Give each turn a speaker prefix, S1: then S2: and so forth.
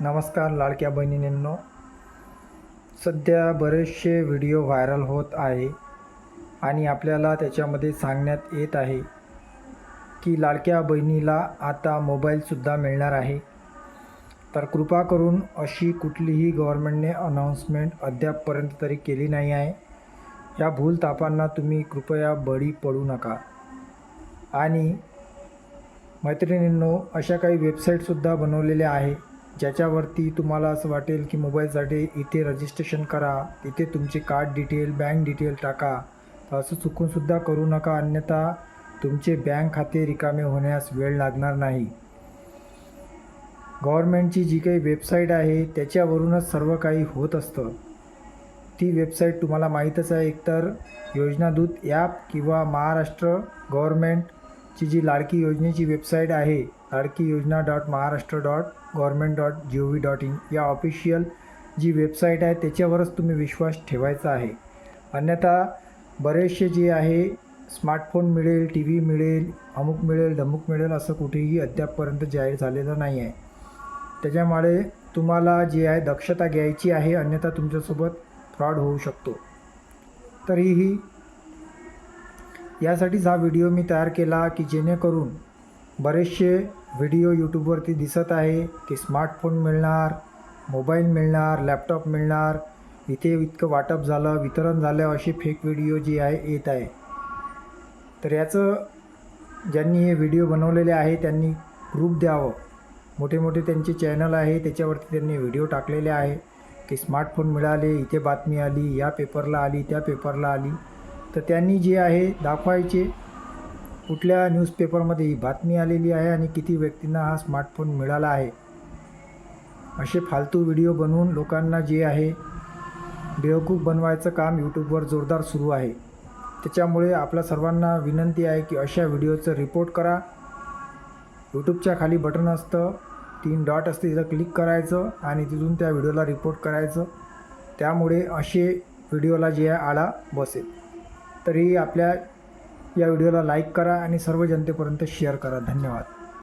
S1: नमस्कार लाडक्या बहिणींनो. सध्या बरेचसे व्हिडिओ व्हायरल होत आहे आणि आपल्याला त्याच्यामध्ये सांगण्यात येत आहे की लाडक्या बहिणीला आता मोबाईलसुद्धा मिळणार आहे. तर कृपा करून अशी कुठलीही गव्हर्मेंटने अनाऊन्समेंट अद्यापपर्यंत तरी केली नाही आहे. या भूलतापांना तुम्ही कृपया बळी पडू नका. आणि मैत्रिणींनो अशा काही वेबसाईटसुद्धा बनवलेल्या आहे ज्याच्यावरती तुम्हाला असं वाटेल की मोबाईलसाठी इथे रजिस्ट्रेशन करा इथे तुमचे कार्ड डिटेल बँक डिटेल टाका. असं चुकूनसुद्धा करू नका अन्यथा तुमचे बँक खाते रिकामे होण्यास वेळ लागणार नाही. गव्हर्मेंटची जी काही वेबसाईट आहे त्याच्यावरूनच सर्व काही होत असतं. ती वेबसाईट तुम्हाला माहीतच आहे एकतर योजनादूत ॲप किंवा महाराष्ट्र गव्हर्मेंटची जी लाडकी योजनेची वेबसाईट आहे Ladki Yojana dot Maharashtra dot government dot G O V dot in या ऑफिशियल जी वेबसाईट आहे त्याच्यावरच तुम्ही विश्वास ठेवायचा आहे. अन्यथा बरेचसे जे आहे स्मार्टफोन मिळेल टी व्ही मिळेल अमुक मिळेल धमुक मिळेल असं कुठेही अद्यापपर्यंत जाहीर झालेलं नाही आहे. त्याच्यामुळे तुम्हाला जी आहे दक्षता घ्यायची आहे अन्यथा तुमच्यासोबत फ्रॉड होऊ शकतो. तरीही यासाठीच हा व्हिडिओ मी तयार केला की जेणेकरून बरेचसे व्हिडिओ यूट्यूबवरती दिसत आहे. की स्मार्टफोन मिळणार मोबाईल मिळणार लॅपटॉप मिळणार. इथे इतकं वाटप झालं वितरण झालं असे फेक व्हिडिओ जे आहे येत आहे. तर याचं ज्यांनी हे व्हिडिओ बनवलेले आहे त्यांनी प्रूफ द्यावं. मोठे मोठे त्यांचे चॅनल आहे त्याच्यावरती त्यांनी व्हिडिओ टाकलेले आहे. की स्मार्टफोन मिळाले इथे बातमी आली या पेपरला आली त्या पेपरला आली. तर त्यांनी जे आहे दाखवायचे. कुठल्या न्यूजपेपरमध्ये ही बातमी आलेली आहे आणि किती व्यक्तींना हा स्मार्टफोन मिळाला आहे? असे फालतू व्हिडिओ बनवून लोकांना जे आहे बेवकूफ बनवायचं काम यूट्यूबवर जोरदार सुरू आहे. त्याच्यामुळे आपल्या सर्वांना विनंती आहे की अशा व्हिडिओचं रिपोर्ट करा. यूट्यूबच्या खाली बटन असतं तीन डॉट असते तिथं क्लिक करायचं आणि तिथून त्या व्हिडिओला रिपोर्ट करायचं. त्यामुळे असे व्हिडिओला जे आहे आळा बसेल. तरी आपल्या या व्हिडिओला लाईक करा आणि सर्व जनतेपर्यंत शेअर करा. धन्यवाद.